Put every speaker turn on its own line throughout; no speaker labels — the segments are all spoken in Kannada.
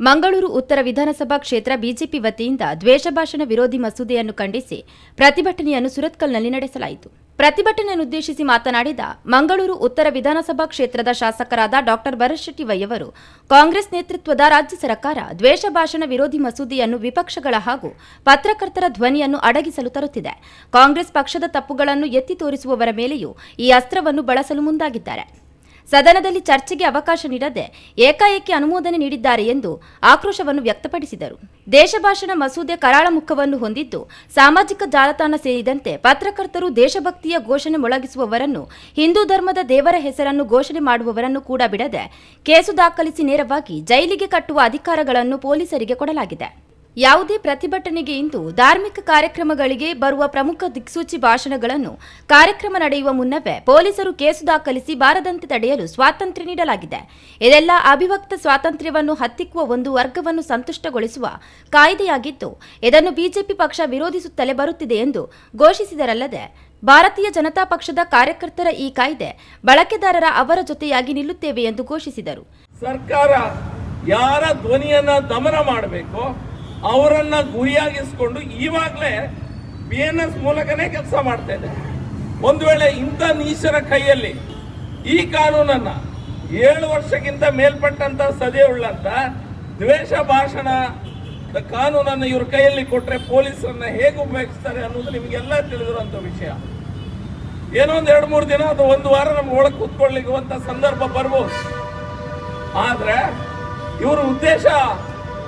ಮಂಗಳೂರು ಉತ್ತರ ವಿಧಾನಸಭಾ ಕ್ಷೇತ್ರ ಬಿಜೆಪಿ ವತಿಯಿಂದ ದ್ವೇಷ ಭಾಷಣ ವಿರೋಧಿ ಮಸೂದೆಯನ್ನು ಖಂಡಿಸಿ ಪ್ರತಿಭಟನೆಯನ್ನು ಸುರತ್ಕಲ್ನಲ್ಲಿ ನಡೆಸಲಾಯಿತು. ಪ್ರತಿಭಟನೆಯನ್ನುದ್ದೇಶಿಸಿ ಮಾತನಾಡಿದ ಮಂಗಳೂರು ಉತ್ತರ ವಿಧಾನಸಭಾ ಕ್ಷೇತ್ರದ ಶಾಸಕರಾದ ಡಾಕ್ಟರ್ ಭರಶೆಟ್ಟಿ ಶೆಟ್ಟಿ ವೈಯವರು ಕಾಂಗ್ರೆಸ್ ನೇತೃತ್ವದ ರಾಜ್ಯ ಸರ್ಕಾರ ದ್ವೇಷ ಭಾಷಣ ವಿರೋಧಿ ಮಸೂದೆಯನ್ನು ವಿಪಕ್ಷಗಳ ಹಾಗೂ ಪತ್ರಕರ್ತರ ಧ್ವನಿಯನ್ನು ಅಡಗಿಸಲು ತರುತ್ತಿದೆ. ಕಾಂಗ್ರೆಸ್ ಪಕ್ಷದ ತಪ್ಪುಗಳನ್ನು ಎತ್ತಿ ತೋರಿಸುವವರ ಮೇಲೆಯೂ ಈ ಅಸ್ತ್ರವನ್ನು ಬಳಸಲು ಮುಂದಾಗಿದ್ದಾರೆ. ಸದನದಲ್ಲಿ ಚರ್ಚೆಗೆ ಅವಕಾಶ ನೀಡದೆ ಏಕಾಏಕಿ ಅನುಮೋದನೆ ನೀಡಿದ್ದಾರೆ ಎಂದು ಆಕ್ರೋಶವನ್ನು ವ್ಯಕ್ತಪಡಿಸಿದರು. ದೇಶಭಾಷಣ ಮಸೂದೆ ಕರಾಳ ಮುಖವನ್ನು ಹೊಂದಿದ್ದು, ಸಾಮಾಜಿಕ ಜಾಲತಾಣ ಸೇರಿದಂತೆ ಪತ್ರಕರ್ತರು ದೇಶಭಕ್ತಿಯ ಘೋಷಣೆ ಮೊಳಗಿಸುವವರನ್ನು, ಹಿಂದೂ ಧರ್ಮದ ದೇವರ ಹೆಸರನ್ನು ಘೋಷಣೆ ಮಾಡುವವರನ್ನು ಕೂಡ ಬಿಡದೆ ಕೇಸು ದಾಖಲಿಸಿ ನೇರವಾಗಿ ಜೈಲಿಗೆ ಕಟ್ಟುವ ಅಧಿಕಾರಗಳನ್ನು ಪೊಲೀಸರಿಗೆ ಕೊಡಲಾಗಿದೆ. ಯಾವುದೇ ಪ್ರತಿಭಟನೆಗೆ ಇಂದು ಧಾರ್ಮಿಕ ಕಾರ್ಯಕ್ರಮಗಳಿಗೆ ಬರುವ ಪ್ರಮುಖ ದಿಕ್ಸೂಚಿ ಭಾಷಣಗಳನ್ನು ಕಾರ್ಯಕ್ರಮ ನಡೆಯುವ ಮುನ್ನವೇ ಪೊಲೀಸರು ಕೇಸು ದಾಖಲಿಸಿ ಬಾರದಂತೆ ತಡೆಯಲು ಸ್ವಾತಂತ್ರ್ಯ ನೀಡಲಾಗಿದೆ. ಇದೆಲ್ಲ ಅಭಿವ್ಯಕ್ತ ಸ್ವಾತಂತ್ರ್ಯವನ್ನು ಹತ್ತಿಕ್ಕುವ ಒಂದು ವರ್ಗವನ್ನು ಸಂತುಷ್ಟಗೊಳಿಸುವ ಕಾಯ್ದೆಯಾಗಿದ್ದು, ಇದನ್ನು ಬಿಜೆಪಿ ಪಕ್ಷ ವಿರೋಧಿಸುತ್ತಲೇ ಬರುತ್ತಿದೆ ಎಂದು ಘೋಷಿಸಿದರಲ್ಲದೆ, ಭಾರತೀಯ ಜನತಾ ಪಕ್ಷದ ಕಾರ್ಯಕರ್ತರ ಈ ಕಾಯ್ದೆ ಬಳಕೆದಾರರ ಅವರ ಜೊತೆಯಾಗಿ ನಿಲ್ಲುತ್ತೇವೆ ಎಂದು ಘೋಷಿಸಿದರು.
ಸರ್ಕಾರ ಯಾರ ಧ್ವನಿಯನ್ನ ದಮನ ಮಾಡಬೇಕು ಅವರನ್ನ ಗುರಿಯಾಗಿಸಿಕೊಂಡು ಈವಾಗಲೇ ಬಿ ಎನ್ ಎಸ್ ಮೂಲಕನೇ ಕೆಲಸ ಮಾಡ್ತಾ ಇದೆ. ಒಂದು ವೇಳೆ ಇಂಥ ನೀಚರ ಕೈಯಲ್ಲಿ ಈ ಕಾನೂನನ್ನ ಏಳು ವರ್ಷಕ್ಕಿಂತ ಮೇಲ್ಪಟ್ಟಂತ ಸದೆ ಉಳ್ಳಂತ ದ್ವೇಷ ಭಾಷಣ ಕಾನೂನನ್ನು ಇವ್ರ ಕೈಯಲ್ಲಿ ಕೊಟ್ಟರೆ ಪೊಲೀಸರನ್ನ ಹೇಗೆ ಉಪಯೋಗಿಸ್ತಾರೆ ಅನ್ನೋದು ನಿಮಗೆಲ್ಲ ತಿಳಿದಿರುವಂತ ವಿಷಯ. ಏನೋ ಒಂದು ಎರಡು ಮೂರು ದಿನ ಅಥವಾ ಒಂದು ವಾರ ನಮ್ಗೆ ಒಳಗೆ ಕೂತ್ಕೊಳ್ಳಿಗುವಂತ ಸಂದರ್ಭ ಬರ್ಬೋದು. ಆದ್ರೆ ಇವರ ಉದ್ದೇಶ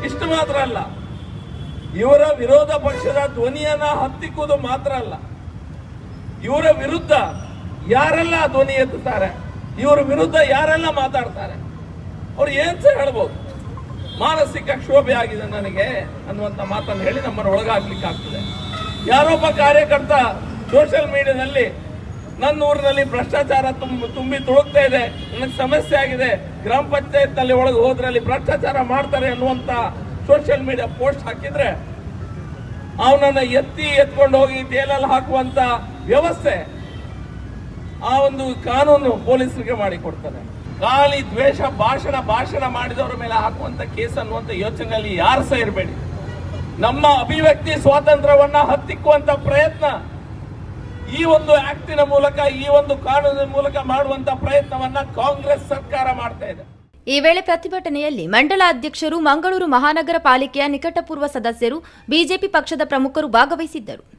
ಇಷ್ಟು ಮಾತ್ರ ಅಲ್ಲ. ಇವರ ವಿರೋಧ ಪಕ್ಷದ ಧ್ವನಿಯನ್ನ ಹತ್ತಿಕ್ಕುವುದು ಮಾತ್ರ ಅಲ್ಲ. ಇವರ ವಿರುದ್ಧ ಯಾರೆಲ್ಲ ಧ್ವನಿ ಎತ್ತುತ್ತಾರೆ, ಇವರ ವಿರುದ್ಧ ಯಾರೆಲ್ಲ ಮಾತಾಡ್ತಾರೆ, ಅವ್ರು ಏನ್ ಸಹ ಹೇಳ್ಬೋದು. ಮಾನಸಿಕ ಕ್ಷೋಭೆ ಆಗಿದೆ ನನಗೆ ಅನ್ನುವಂತ ಮಾತನ್ನು ಹೇಳಿ ನಮ್ಮನ್ನು ಒಳಗಾಗ್ಲಿಕ್ಕೆ ಆಗ್ತದೆ. ಯಾರೊಬ್ಬ ಕಾರ್ಯಕರ್ತ ಸೋಷಿಯಲ್ ಮೀಡಿಯಾದಲ್ಲಿ ನನ್ನ ಊರಿನಲ್ಲಿ ಭ್ರಷ್ಟಾಚಾರ ತುಂಬ ತುಂಬಿ ತುಳುಕ್ತಾ ಇದೆ, ನನಗೆ ಸಮಸ್ಯೆ ಆಗಿದೆ, ಗ್ರಾಮ ಪಂಚಾಯತ್ನಲ್ಲಿ ಒಳಗೆ ಹೋದ್ರಲ್ಲಿ ಭ್ರಷ್ಟಾಚಾರ ಮಾಡ್ತಾರೆ ಅನ್ನುವಂತ ಸೋಷಿಯಲ್ ಮೀಡಿಯಾ ಪೋಸ್ಟ್ ಹಾಕಿದ್ರೆ ಅವನನ್ನ ಎತ್ತಿ ಎತ್ಕೊಂಡು ಹೋಗಿ ಜೈಲಲ್ಲಿ ಹಾಕುವಂತ ವ್ಯವಸ್ಥೆ ಆ ಒಂದು ಕಾನೂನು ಪೊಲೀಸರಿಗೆ ಮಾಡಿ ಕೊಡ್ತಾರೆ ಖಾಲಿ ದ್ವೇಷ, ಭಾಷಣ ಭಾಷಣ ಮಾಡಿದವರ ಮೇಲೆ ಹಾಕುವಂತ ಕೇಸ್ ಅನ್ನುವಂತ ಯೋಚನೆಯಲ್ಲಿ ಯಾರು ಸಹ ಇರಬೇಡಿ. ನಮ್ಮ ಅಭಿವ್ಯಕ್ತಿ ಸ್ವಾತಂತ್ರ್ಯವನ್ನ ಹತ್ತಿಕ್ಕುವಂತ ಪ್ರಯತ್ನ ಈ ಒಂದು ಆಕ್ಟಿನ ಮೂಲಕ, ಈ ಒಂದು ಕಾನೂನಿನ ಮೂಲಕ ಮಾಡುವಂತ ಪ್ರಯತ್ನವನ್ನ ಕಾಂಗ್ರೆಸ್ ಸರ್ಕಾರ ಮಾಡ್ತಾ ಇದೆ.
ಈ ವೇಳೆ ಪ್ರತಿಭಟನೆಯಲ್ಲಿ ಮಂಡಲ ಅಧ್ಯಕ್ಷರು ಮಂಗಳೂರು ಮಹಾನಗರ ಪಾಲಿಕೆಯ ನಿಕಟಪೂರ್ವ ಸದಸ್ಯರು ಬಿಜೆಪಿ ಪಕ್ಷದ ಪ್ರಮುಖರು ಭಾಗವಹಿಸಿದ್ದರು.